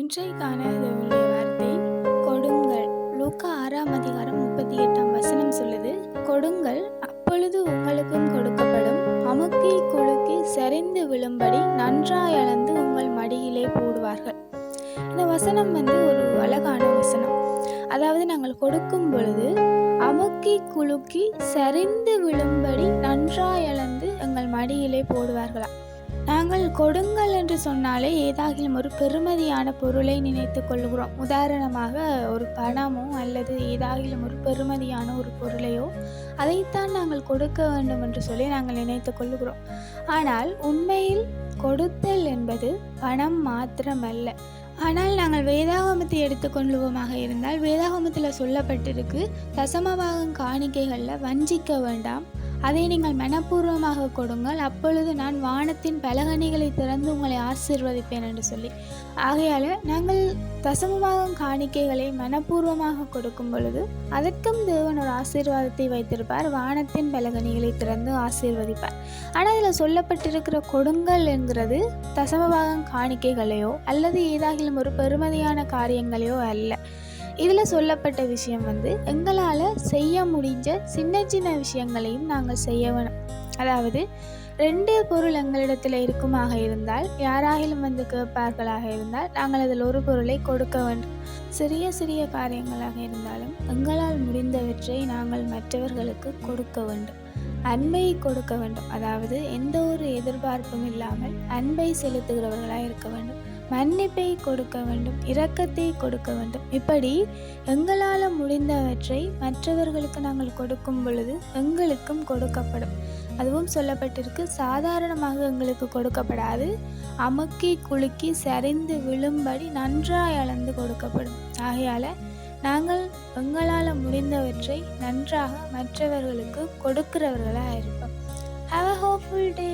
இன்றைக்கான தேவனுடைய வார்த்தை கொடுங்கள். லூக்கா ஆறாம் அதிகாரம் முப்பத்தி எட்டாம் வசனம் சொல்லுது கொடுங்கள் அப்பொழுது உங்களுக்கும் கொடுக்கப்படும். அமுக்கி குலுக்கி சரிந்து விழும்படி நன்றாய் அளந்து உங்கள் மடியிலே போடுவார்கள். இந்த வசனம் வந்து ஒரு அழகான வசனம். அதாவது நாங்கள் கொடுக்கும் பொழுது அமுக்கி குலுக்கி சரிந்து விழும்படி நன்றாய் அளந்து எங்கள் மடியிலே போடுவார்களா? நாங்கள் கொடுங்கள் என்று சொன்னாலே ஏதாகிலும் ஒரு பெருமதியான பொருளை நினைத்து கொள்கிறோம் உதாரணமாக ஒரு பணமோ அல்லது ஏதாகிலும் ஒரு பெருமதியான ஒரு பொருளையோ அதைத்தான் நாங்கள் கொடுக்க வேண்டும் என்று சொல்லி நாங்கள் நினைத்து கொள்கிறோம் ஆனால் உண்மையில் கொடுத்தல் என்பது பணம் மாத்திரமல்ல. ஆனால் நாங்கள் வேதாகமத்தை எடுத்துக்கொள்வோமாக இருந்தால் வேதாகமத்தில் சொல்லப்பட்டிருக்கு தசமபாகம் காணிக்கைகளில் வஞ்சிக்க வேண்டாம் அதை நீங்கள் மனப்பூர்வமாக கொடுங்கள். அப்பொழுது நான் வானத்தின் பலகணிகளை திறந்து உங்களை ஆசீர்வதிப்பேன் என்று சொல்லி. ஆகையால் நாங்கள் தசமபாகம் காணிக்கைகளை மனப்பூர்வமாக கொடுக்கும் பொழுது அதற்கும் தேவன் ஒரு ஆசீர்வாதத்தை வைத்திருப்பார். வானத்தின் பலகணிகளை திறந்து ஆசீர்வதிப்பார். ஆனால் இதில் சொல்லப்பட்டிருக்கிற கொடுங்கள் என்கிறது தசமபாகம் காணிக்கைகளையோ அல்லது ஏதாகிலும் ஒரு பெருமதியான காரியங்களையோ அல்ல. இதில் சொல்லப்பட்ட விஷயம் வந்து எங்களால் செய்ய முடிஞ்ச சின்ன சின்ன விஷயங்களையும் நாங்கள் செய்ய வேணும் அதாவது ரெண்டு பொருள் எங்களிடத்தில் இருக்குமாக இருந்தால் யாராகிலும் வந்து கேட்பார்களாக இருந்தால் நாங்கள் அதில் ஒரு பொருளை கொடுக்க வேண்டும் சிறிய சிறிய காரியங்களாக இருந்தாலும் எங்களால் முடிந்தவற்றை நாங்கள் மற்றவர்களுக்கு கொடுக்க வேண்டும். அன்பை கொடுக்க வேண்டும். அதாவது எந்த ஒரு எதிர்பார்ப்பும் இல்லாமல் அன்பை செலுத்துகிறவர்களாக இருக்க வேண்டும். மன்னிப்பை கொடுக்க வேண்டும் இரக்கத்தை கொடுக்க வேண்டும். இப்படி எங்களால் முடிந்தவற்றை மற்றவர்களுக்கு நாங்கள் கொடுக்கும் பொழுது எங்களுக்கும் கொடுக்கப்படும். அதுவும் சொல்லப்பட்டிருக்கு சாதாரணமாக எங்களுக்கு கொடுக்கப்படாது. அமுக்கி குலுக்கி சரிந்து விழும்படி நன்றாய் அளந்து கொடுக்கப்படும். ஆகையால் நாங்கள் எங்களால் முடிந்தவற்றை நன்றாக மற்றவர்களுக்கு கொடுக்கிறவர்களாக இருப்போம். Have a hopeful day